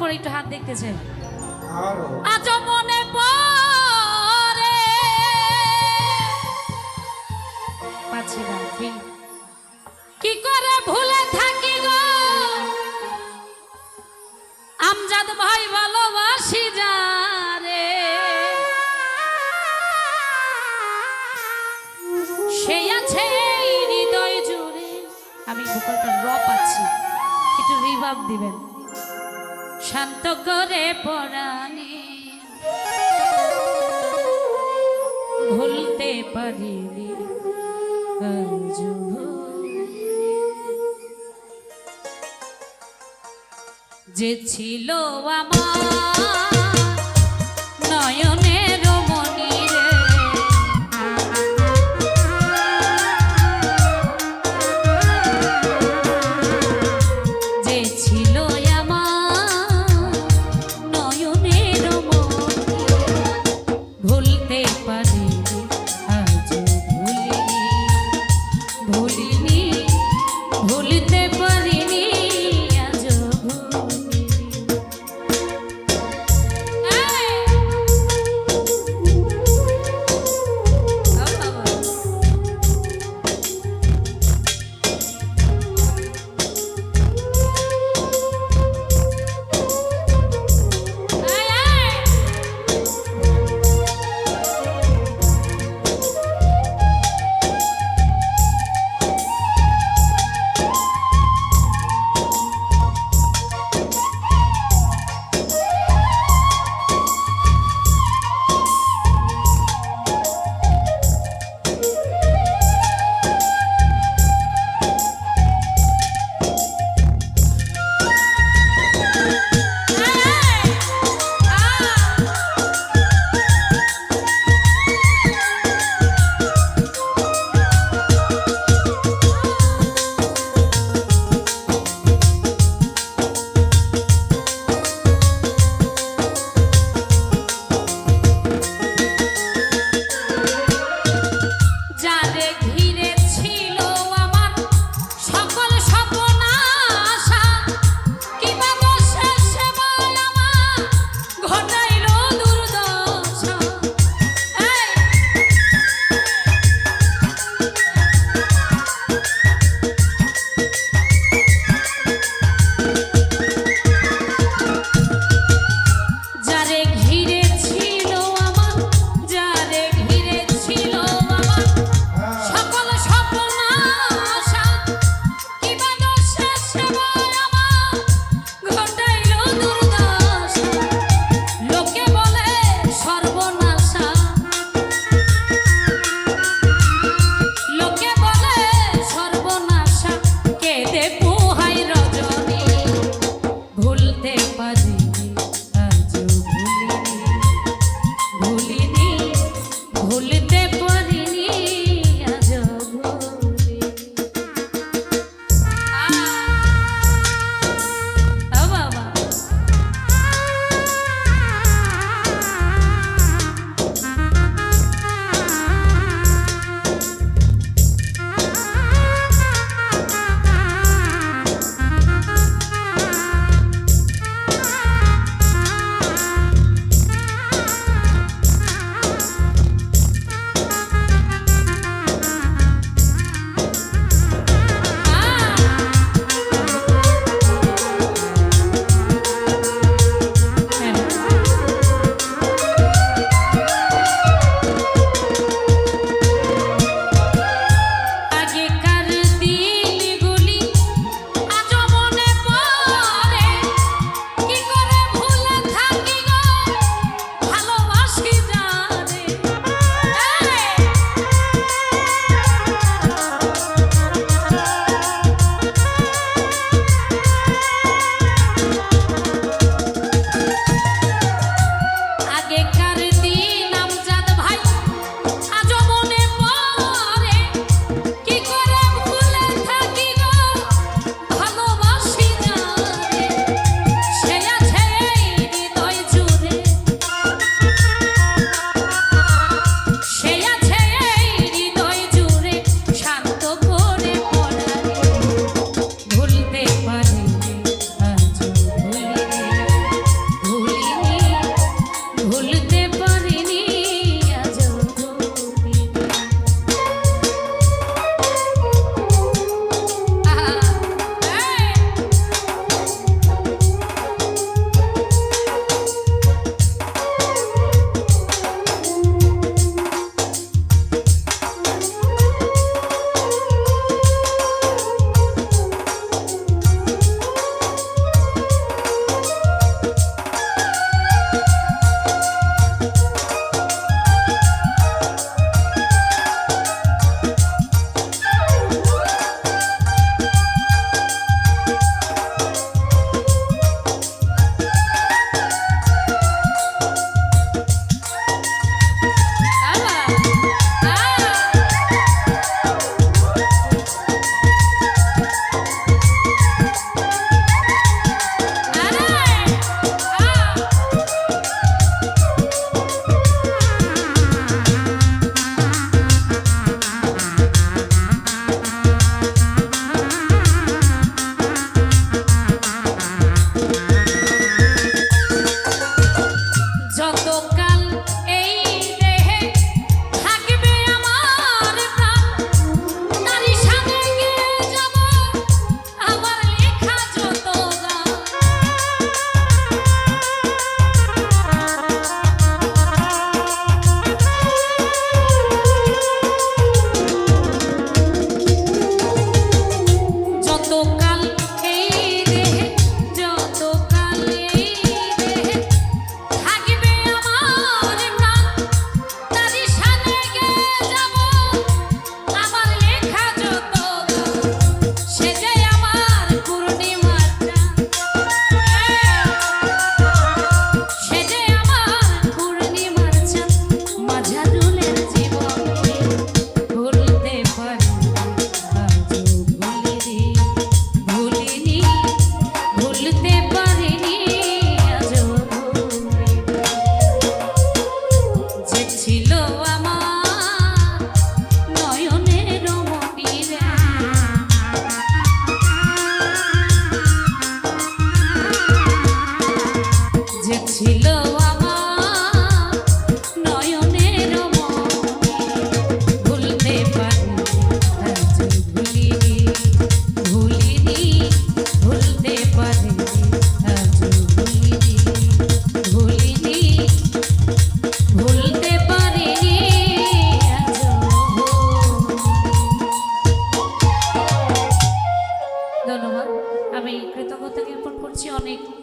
পরে একটু হাত দেখতে চাই আজ মনে পড়ে। পাচ্ছি না। কি করে ভুলে থাকি গো? আমজাদ ভাই ভালোবাসি যারে। সেই আছে হৃদয় জুড়ে। আমি ভোকালটা র পাচ্ছি। একটু রিভাব দিবেন। শান্ত করে পড়ানি ভুলতে পারিনি। যে ছিল আমার নয়নের